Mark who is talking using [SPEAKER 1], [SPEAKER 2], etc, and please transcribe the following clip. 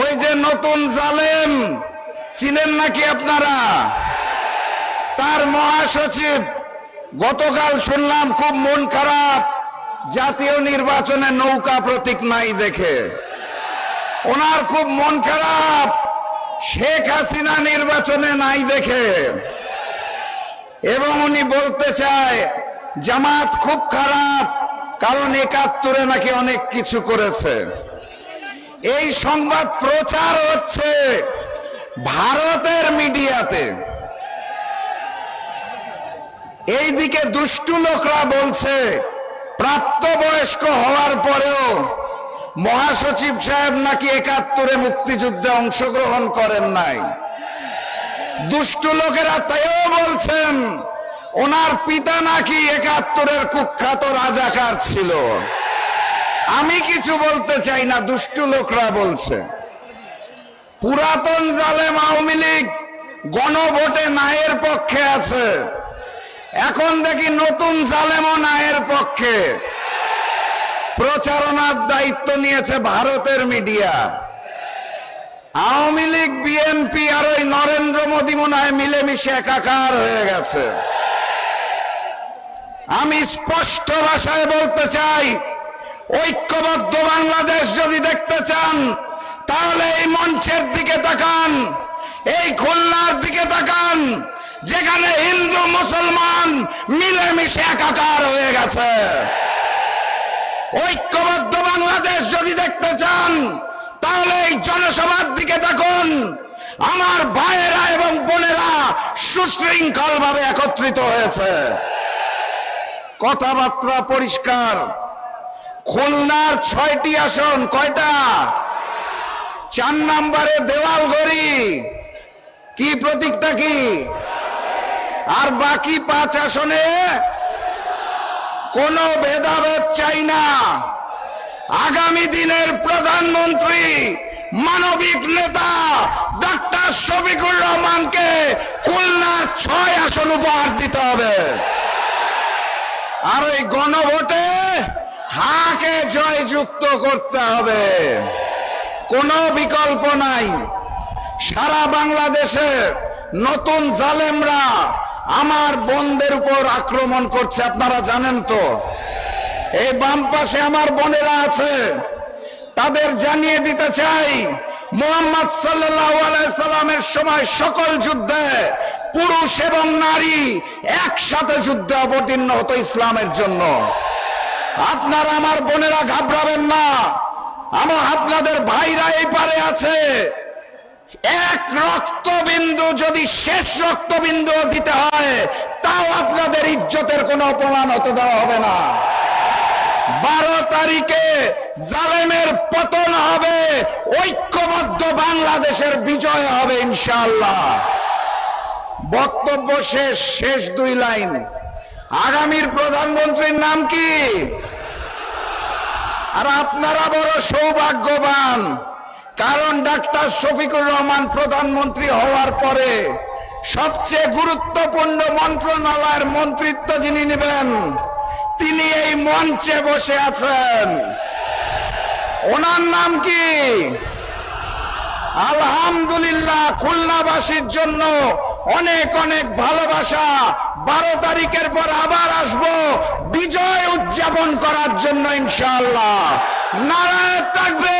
[SPEAKER 1] ওই যে নতুন জালেম, চিনেন নাকি আপনারা? তার মহাসচিব, গতকাল শুনলাম খুব মন খারাপ, জাতীয় নির্বাচনে নৌকা প্রতীক নাই দেখে। ওনার খুব মন খারাপ, শেখ হাসিনা নির্বাচনে নাই দেখে। এবং উনি বলতে চায়, জামাত খুব খারাপ, কারণ একাত্তরে নাকি অনেক কিছু করেছে। এই সংবাদ প্রচার হচ্ছে ভারতের মিডিয়াতে। এইদিকে দুষ্টু লোকরা বলছে, প্রাপ্তবয়স্ক হওয়ার পরেও মহাসচিব সাহেব নাকি একাত্তরে মুক্তিযুদ্ধে অংশগ্রহণ করেন নাই। দুষ্টু লোকেরা তাইও বলছেন, ওনার পিতা নাকি একাত্তরের কুখ্যাত রাজাকার ছিল। আমি কিছু বলতে চাই না, দুষ্টু লোকরা বলছে। পুরাতন জালেম আওয়ামী লীগ গণভোটে নায়ের পক্ষে আছে। এখন দেখি নতুন জালেমও নায়ের পক্ষে। প্রচারণার দায়িত্ব নিয়েছে ভারতের মিডিয়া। আওয়ামী লীগ, বিএনপি আর ওই নরেন্দ্র মোদী মনে হয় মিলেমিশে একাকার হয়ে গেছে। আমি স্পষ্ট ভাষায় বলতে চাই ঐক্যবদ্ধ বাংলাদেশ যদি দেখতে চান, তাহলে এই মঞ্চের দিকে তাকান, এই খুলনার দিকে তাকান, যেখানে হিন্দু, মুসলমান মিলেমিশে একাকার হয়ে গেছে। ঐক্যবদ্ধ বাংলাদেশ যদি দেখতে চান, তাহলে এই জনসভার দিকে দেখুন আমার ভাইয়েরা এবং বোনেরা সুশৃঙ্খল ভাবে একত্রিত হয়েছে। কথাবার্তা পরিষ্কার। খুলনার ছয়টি আসন কয়টা? চার নম্বরে দেওয়াল গড়ি কি প্রতীকটা কি? আর বাকি পাঁচ আসনে কোনো ভেদাভেদ চাই না। আগামী দিনের প্রধানমন্ত্রী, মানবিক নেতা ডাক্তার শফিকুর রহমানকে খুলনা ছয় আসন উপহার দিতে হবে। আর ওই গণভোটে হাকে জয়যুক্ত করতে হবে। কোনো বিকল্প নাই। সারা বাংলাদেশে নতুন জালেমরা আমার বোনদের উপর আক্রমণ করছে, আপনারা জানেন তো। এই বাম পাশে আমার বোনেরা আছে, তাদের জানিয়ে দিতে চাই, মোহাম্মদ সাল্লামের সময় সকল যুদ্ধে পুরুষ এবং নারী একসাথে যুদ্ধে অবতীর্ণ হতো ইসলামের জন্য। আপনারা আমার বোনেরা ঘাবড়াবেন না। আমার আপনাদের ভাইরা এই পারে আছে। এক রক্তবিন্দু যদি শেষ রক্তবিন্দু দিতে হয়, তাও আপনাদের ইজ্জতের কোনো অপমান হতে দেওয়া হবে না। বারো তারিখে জালেমের পতন হবে, ঐক্যবদ্ধ বাংলাদেশের বিজয় হবে ইনশাআল্লাহ। বক্তব্য শেষ শেষ দুই লাইন। আগামীর প্রধানমন্ত্রীর নাম কি? আর আপনারা বড় সৌভাগ্যবান, কারণ ডাক্তার শফিকুর রহমান প্রধানমন্ত্রী হওয়ার পরে সবচেয়ে গুরুত্বপূর্ণ মন্ত্রণালয়ের মন্ত্রিত্ব যিনি নেবেন, তিনি এই মঞ্চে বসে আছেন। ওনার নাম কি? আলহামদুলিল্লাহ, খুলনাবাসীর জন্য অনেক অনেক ভালোবাসা। বারো তারিখের পর আবার আসব বিজয় উদযাপন করার জন্য ইনশাল্লাহ নারায় থাকবে।